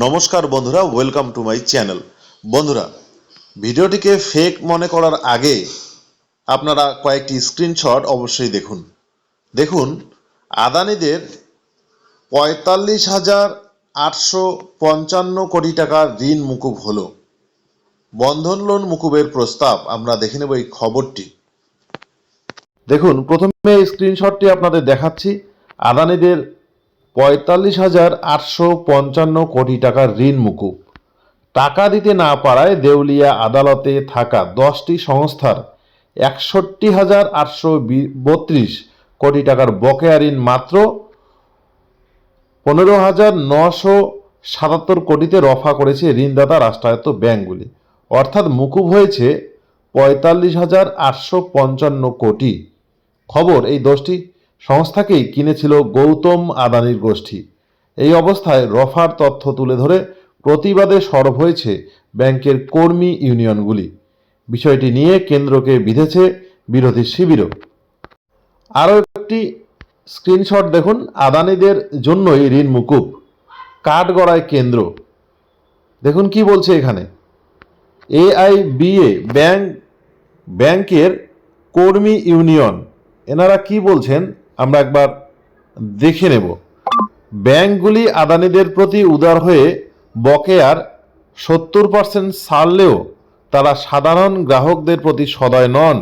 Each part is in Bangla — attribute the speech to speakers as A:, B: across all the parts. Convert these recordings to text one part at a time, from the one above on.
A: নমস্কার বন্ধুরা ওয়েলকাম টু মাই চ্যানেল বন্ধুরা, ভিডিওটিকে ফেক মনে করার আগে আপনারা কয়েকটি স্ক্রিনশট অবশ্যই দেখুন। দেখুন, আদানিদের পঁয়তাল্লিশ হাজার আটশো পঞ্চান্ন কোটি টাকার ঋণ মুকুব হলো। বন্ধন লোন মুকুবের প্রস্তাব, আমরা দেখে নেব এই খবরটি। দেখুন, প্রথমে স্ক্রিনশটটি আপনাদের দেখাচ্ছি। আদানিদের পঁয়তাল্লিশ হাজার আটশো পঞ্চান্ন কোটি টাকার ঋণ মুকুব। টাকা দিতে না পারায় দেউলিয়া আদালতে থাকা দশটি সংস্থার একষট্টি হাজার আটশো বত্রিশ কোটি টাকার বকেয়া ঋণ মাত্র পনেরো হাজার নশো সাতাত্তর কোটিতে রফা করেছে ঋণদাতা রাষ্ট্রায়ত্ত ব্যাঙ্কগুলি অর্থাৎ মুকুব হয়েছে পঁয়তাল্লিশ হাজার আটশো পঞ্চান্ন কোটি। খবর এই দশটি। সংস্থাকেই কিনেছিল গৌতম আদানির গোষ্ঠী। এই অবস্থায় রফার তথ্য তুলে ধরে প্রতিবাদে সরব হয়েছে ব্যাংকের কর্মী ইউনিয়নগুলি। বিষয়টি নিয়ে কেন্দ্রকে বিধেছে বিরোধী শিবিরও। আরও একটি স্ক্রিনশট দেখুন, আদানিদের জন্যই ঋণ মুকুব। কাঠগড়ায় কেন্দ্র। দেখুন কি বলছে এখানে। এআইবিএ ব্যাংক, ব্যাংকের কর্মী ইউনিয়ন। এনারা কি বলছেন? আমরা একবার দেখে নেব। ব্যাংকগুলি আদানিদের প্রতি উদার হয়ে বকেয়ার সত্তর পার্সেন্ট ছাড়লেও তারা সাধারণ গ্রাহকদের প্রতি সদয় নন।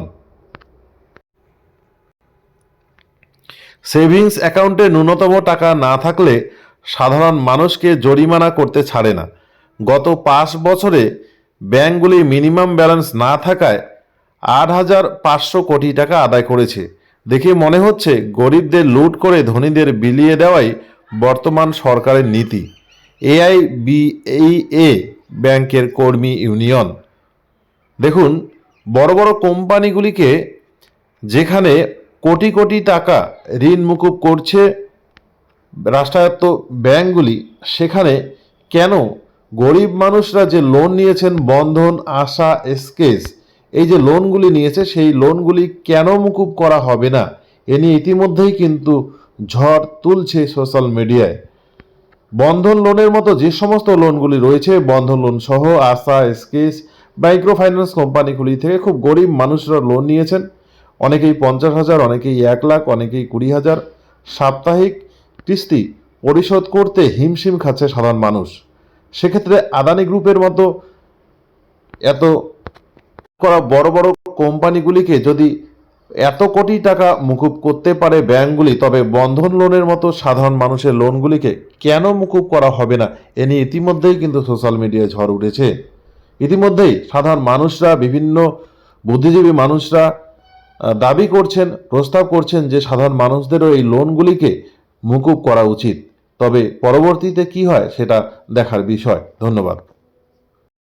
A: সেভিংস অ্যাকাউন্টে ন্যূনতম টাকা না থাকলে সাধারণ মানুষকে জরিমানা করতে ছাড়ে না। গত পাঁচ বছরে ব্যাংকগুলি মিনিমাম ব্যালেন্স না থাকায় আট হাজার পাঁচশো কোটি টাকা আদায় করেছে। দেখে মনে হচ্ছে গরিবদের লুট করে ধনীদের বিলিয়ে দেওয়াই বর্তমান সরকারের নীতি। এআইবিএ ব্যাংকের কর্মী ইউনিয়ন। দেখুন, বড় বড় কোম্পানিগুলিকে যেখানে কোটি কোটি টাকা ঋণ মুকুব করছে রাষ্ট্রায়ত্ত ব্যাংকগুলি, সেখানে কেন গরিব মানুষরা যে লোন নিয়েছেন বন্ধন, আশা এসকেস এই যে লোনগুলি নিয়েছে, সেই লোনগুলি কেন মুকুব করা হবে না? এ নিয়ে ইতিমধ্যেই কিন্তু ঝড় তুলছে সোশ্যাল মিডিয়ায় বন্ধন লোনের মতো যে সমস্ত লোনগুলি রয়েছে, বন্ধন লোন সহ আশা, এসকেস মাইক্রো ফাইন্যান্স কোম্পানিগুলি থেকে খুব গরিব মানুষরা লোন নিয়েছেন। অনেকেই পঞ্চাশ হাজার, অনেকেই এক লাখ, অনেকেই কুড়ি হাজার। সাপ্তাহিক কিস্তি পরিশোধ করতে হিমশিম খাচ্ছে সাধারণ মানুষ। সেক্ষেত্রে আদানি গ্রুপের মতো এত করা বড় বড় কোম্পানিগুলিকে যদি এত কোটি টাকা মুকুব করতে পারে ব্যাংকগুলি, তবে বন্ধন লোনের মতো সাধারণ মানুষের লোনগুলিকে কেন মুকুব করা হবে না? এ নিয়ে ইতিমধ্যেই কিন্তু সোশ্যাল মিডিয়ায় ঝড় উঠেছে। ইতিমধ্যেই সাধারণ মানুষরা, বিভিন্ন বুদ্ধিজীবী মানুষরা দাবি করছেন, প্রস্তাব করছেন যে সাধারণ মানুষদেরও এই লোনগুলিকে মুকুব করা উচিত। তবে পরবর্তীতে কি হয় সেটা দেখার বিষয়। ধন্যবাদ।